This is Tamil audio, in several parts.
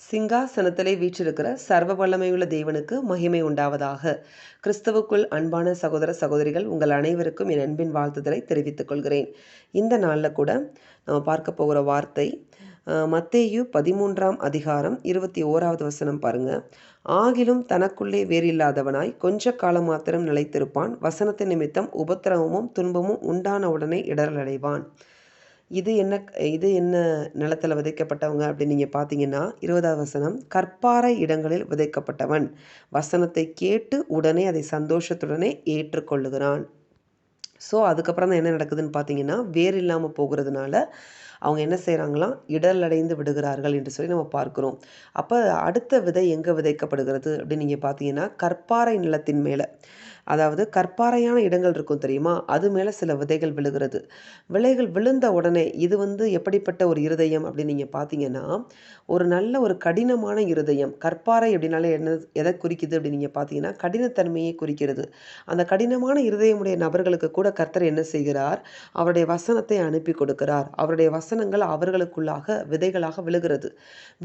சிங்காசனத்திலே வீற்றிருக்கிற சர்வ வல்லமையுள்ள தேவனுக்கு மகிமை உண்டாவதாக. கிறிஸ்துவுக்குள் அன்பான சகோதர சகோதரிகள் உங்கள் அனைவருக்கும் என் அன்பின் வாழ்த்துதலை தெரிவித்துக் கொள்கிறேன். இந்த நாளில் கூட நம்ம பார்க்க போகிற வார்த்தை மத்தேயு பதிமூன்றாம் அதிகாரம் இருபத்தி ஓராவது வசனம் பாருங்க. ஆகிலும் தனக்குள்ளே வேறில்லாதவனாய் கொஞ்ச காலம் மாத்திரம் நிலைத்திருப்பான். வசனத்தின் நிமித்தம் உபத்திரவமும் துன்பமும் உண்டான உடனே இடரலடைவான் இது என்ன இது என்ன நிலத்தில் விதைக்கப்பட்டவங்க அப்படின்னு நீங்கள் பார்த்தீங்கன்னா இருபதாவது வசனம் கற்பாறை இடங்களில் விதைக்கப்பட்டவன். வசனத்தை கேட்டு உடனே அதை சந்தோஷத்துடனே ஏற்றுக்கொள்ளுகிறான். ஸோ அதுக்கப்புறம் தான் என்ன நடக்குதுன்னு பார்த்தீங்கன்னா வேர் இல்லாமல் போகிறதுனால அவங்க என்ன செய்கிறாங்களாம் இடலடைந்து விடுகிறார்கள் என்று சொல்லி நம்ம பார்க்குறோம். அப்போ அடுத்த விதை எங்கே விதைக்கப்படுகிறது அப்படின்னு நீங்கள் பார்த்தீங்கன்னா கற்பாறை நிலத்தின் மேலே. அதாவது கற்பாறையான இடங்கள் இருக்கும் தெரியுமா? அது மேலே சில விதைகள் விழுகிறது. விலைகள் விழுந்த உடனே இது வந்து எப்படிப்பட்ட ஒரு இருதயம் அப்படின்னு நீங்கள் பார்த்தீங்கன்னா ஒரு நல்ல ஒரு கடினமான இருதயம். கற்பாறை அப்படின்னாலே என்ன எதை குறிக்குது அப்படின்னு நீங்கள் பார்த்தீங்கன்னா கடினத்தன்மையை குறிக்கிறது. அந்த கடினமான இருதயமுடைய நபர்களுக்கு கூட கர்த்தர் என்ன செய்கிறார்? அவருடைய வசனத்தை அனுப்பி கொடுக்கிறார். அவருடைய வசனங்கள் அவர்களுக்குள்ளாக விதைகளாக விழுகிறது.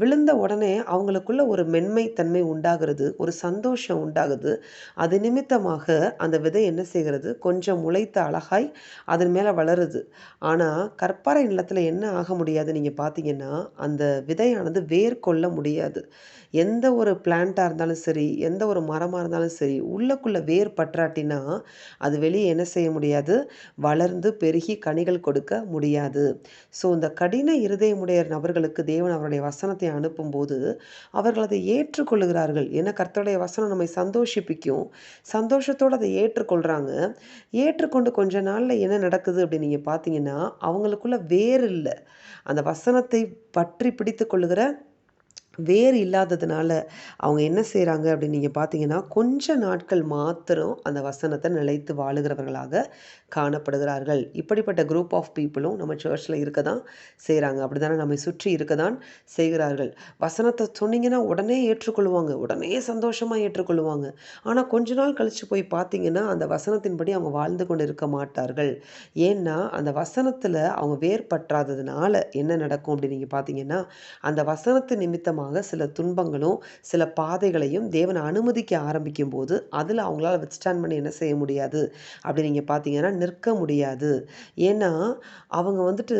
விழுந்த உடனே அவங்களுக்குள்ள ஒரு மென்மை தன்மை உண்டாகிறது ஒரு சந்தோஷம் உண்டாகுது. அது நிமித்தமாக அந்த விதை என்ன செய்கிறது? கொஞ்சம் முளைத்த அழகாய் அதன் மேலே வளருது. ஆனால் கற்பாறை நிலத்தில் என்ன ஆக முடியாது நீங்கள் பார்த்தீங்கன்னா அந்த விதையானது வேர் கொள்ள முடியாது. எந்த ஒரு பிளான்ட்டாக இருந்தாலும் சரி எந்த ஒரு மரமாக இருந்தாலும் சரி உள்ளக்குள்ளே வேர் பற்றாட்டினா அது வெளியே என்ன செய்ய முடியாது? வளர்ந்து பெருகி கனிகள் கொடுக்க முடியாது. ஸோ இந்த கடின இருதயமுடைய நபர்களுக்கு தேவன் அவருடைய வசனத்தை அனுப்பும்போது அவர்கள் அதை ஏற்றுக்கொள்கிறார்கள் ஏன்னா கர்த்தருடைய வசனம் நம்மை சந்தோஷிப்பிக்கும். சந்தோஷத்தோடு அதை ஏற்றுக்கொள்கிறாங்க ஏற்றுக்கொண்டு கொஞ்ச நாளில் என்ன நடக்குது அப்படின்னு நீங்கள் பார்த்தீங்கன்னா அவங்களுக்குள்ள வேறு இல்லை. அந்த வசனத்தை பற்றி பிடித்து கொள்ளுகிற வேர் இல்லாததுனால அவங்க என்ன செய்கிறாங்க அப்படின்னு நீங்கள் பார்த்தீங்கன்னா கொஞ்ச நாட்கள் மாத்திரம் அந்த வசனத்தை நிலைத்து வாழுகிறவர்களாக காணப்படுகிறார்கள். இப்படிப்பட்ட குரூப் ஆஃப் பீப்புளும் நம்ம சர்ச்சில் இருக்க தான் செய்கிறாங்க அப்படி தானே நம்மை சுற்றி இருக்க தான் செய்கிறார்கள். வசனத்தை சொன்னீங்கன்னா உடனே ஏற்றுக்கொள்வாங்க. உடனே சந்தோஷமாக ஏற்றுக்கொள்வாங்க. ஆனால் கொஞ்ச நாள் கழித்து போய் பார்த்தீங்கன்னா அந்த வசனத்தின்படி அவங்க வாழ்ந்து கொண்டு இருக்க மாட்டார்கள். ஏன்னா அந்த வசனத்தில் அவங்க வேர் பற்றாததுனால என்ன நடக்கும் அப்படின்னு நீங்கள் பார்த்தீங்கன்னா அந்த வசனத்து நிமித்தமாக சில துன்பங்களும் சில பாதைகளையும் தேவன் அனுமதிக்க ஆரம்பிக்கும் போது அதில் அவங்களால வித்ஸ்டாண்ட் பண்ணி என்ன செய்ய முடியாது? அப்படி நீங்கள் பார்த்தீங்கன்னா நிற்க முடியாது. ஏன்னா அவங்க வந்துட்டு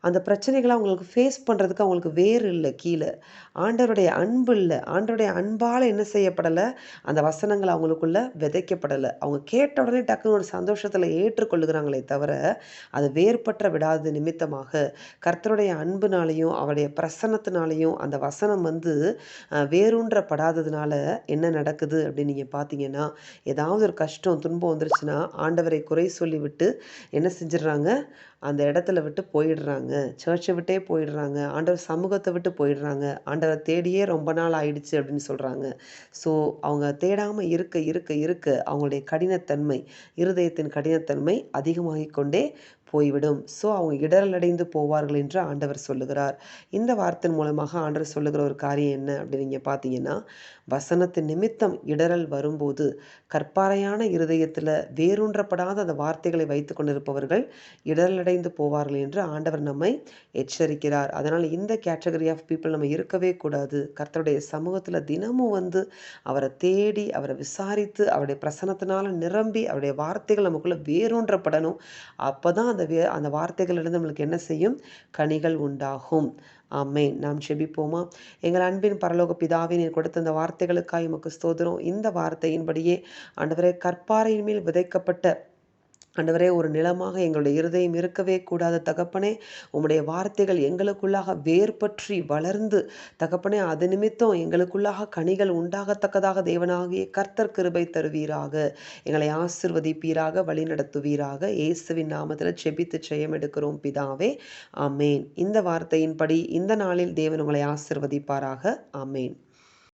அந்த பிரச்சனைகளை அவங்களுக்கு ஃபேஸ் பண்ணுறதுக்கு அவங்களுக்கு வேறு இல்லை கீழே. ஆண்டவருடைய அன்பு இல்லை. ஆண்டருடைய அன்பால் என்ன செய்யப்படலை? அந்த வசனங்கள் அவங்களுக்குள்ள விதைக்கப்படலை. அவங்க கேட்ட உடனே டக்குன்னு ஒரு சந்தோஷத்தில் ஏற்றுக்கொள்ளுகிறாங்களே தவிர அது வேறுபற்ற விடாத நிமித்தமாக. கர்த்தருடைய அன்புனாலையும் அவருடைய பிரசன்னத்தினாலையும் அந்த வசனம் வந்து வேரூன்றப்படாததுனால என்ன நடக்குது அப்படின்னு நீங்கள் பார்த்தீங்கன்னா ஏதாவது ஒரு கஷ்டம் துன்பம் வந்துருச்சுன்னா ஆண்டவரை குறை சொல்லிவிட்டு என்ன செஞ்சிடுறாங்க? அந்த இடத்துல விட்டு போயிடுறாங்க. சர்ச்சை விட்டே போயிடுறாங்க. ஆண்டவர் சமூகத்தை விட்டு போயிடுறாங்க. ஆண்டவரை தேடியே ரொம்ப நாள் ஆயிடுச்சு அப்படின்னு சொல்கிறாங்க ஸோ அவங்க தேடாமல் இருக்க இருக்க இருக்க அவங்களுடைய கடினத்தன்மை இருதயத்தின் கடினத்தன்மை அதிகமாகிக் கொண்டே போய்விடும். ஸோ அவங்க இடரலடைந்து போவார்கள் என்று ஆண்டவர் சொல்லுகிறார். இந்த வார்த்தையின் மூலமாக ஆண்டவர் சொல்லுகிற ஒரு காரியம் என்ன அப்படின்னு நீங்கள் பார்த்தீங்கன்னா வசனத்தின் நிமித்தம் இடரல் வரும்போது கற்பாறையான இருதயத்தில் வேரூன்றப்படாத அந்த வார்த்தைகளை வைத்து கொண்டிருப்பவர்கள் இடரலடைந்து போவார்கள் என்று ஆண்டவர் நம்மை எச்சரிக்கிறார். அதனால் இந்த கேட்டகரி ஆஃப் பீப்புள் நம்ம இருக்கவே கூடாது. கர்த்தருடைய சமூகத்தில் தினமும் வந்து அவரை தேடி அவரை விசாரித்து அவருடைய பிரசனத்தினால நிரம்பி அவருடைய வார்த்தைகள் நமக்குள்ள வேரூன்றப்படணும். அப்போ தான் அந்த வே அந்த வார்த்தைகளிலிருந்து நம்மளுக்கு என்ன செய்யும்? கனிகள் உண்டாகும். ஆமென். நாம் செபிப்போமா? எங்கள் அன்பின் பரலோக பிதாவின் நீர் கொடுத்த இந்த வார்த்தைகளுக்காய் உமக்கு ஸ்தோத்திரம். இந்த வார்த்தையின்படியே ஆண்டவரே கற்பாறையின் மேல் விதைக்கப்பட்ட ஆண்டவரே ஒரு நிலமாக எங்களுடைய இருதயம் இருக்கவே கூடாத தகப்பனே உம்முடைய வார்த்தைகள் எங்களுக்குள்ளாக வேர்பற்றி வளர்ந்து தகப்பனே அது நிமித்தம் எங்களுக்குள்ளாக கனிகள் உண்டாகத்தக்கதாக தேவனாகிய கர்த்தர் கிருபை தருவீராக. எங்களை ஆசிர்வதிப்பீராக வழிநடத்துவீராக இயேசுவின் நாமத்தில் செபித்து ஜெயம் எடுக்கிறோம் பிதாவே. அமேன் இந்த வார்த்தையின்படி இந்த நாளில் தேவன் உங்களை ஆசிர்வதிப்பாராக. அமேன்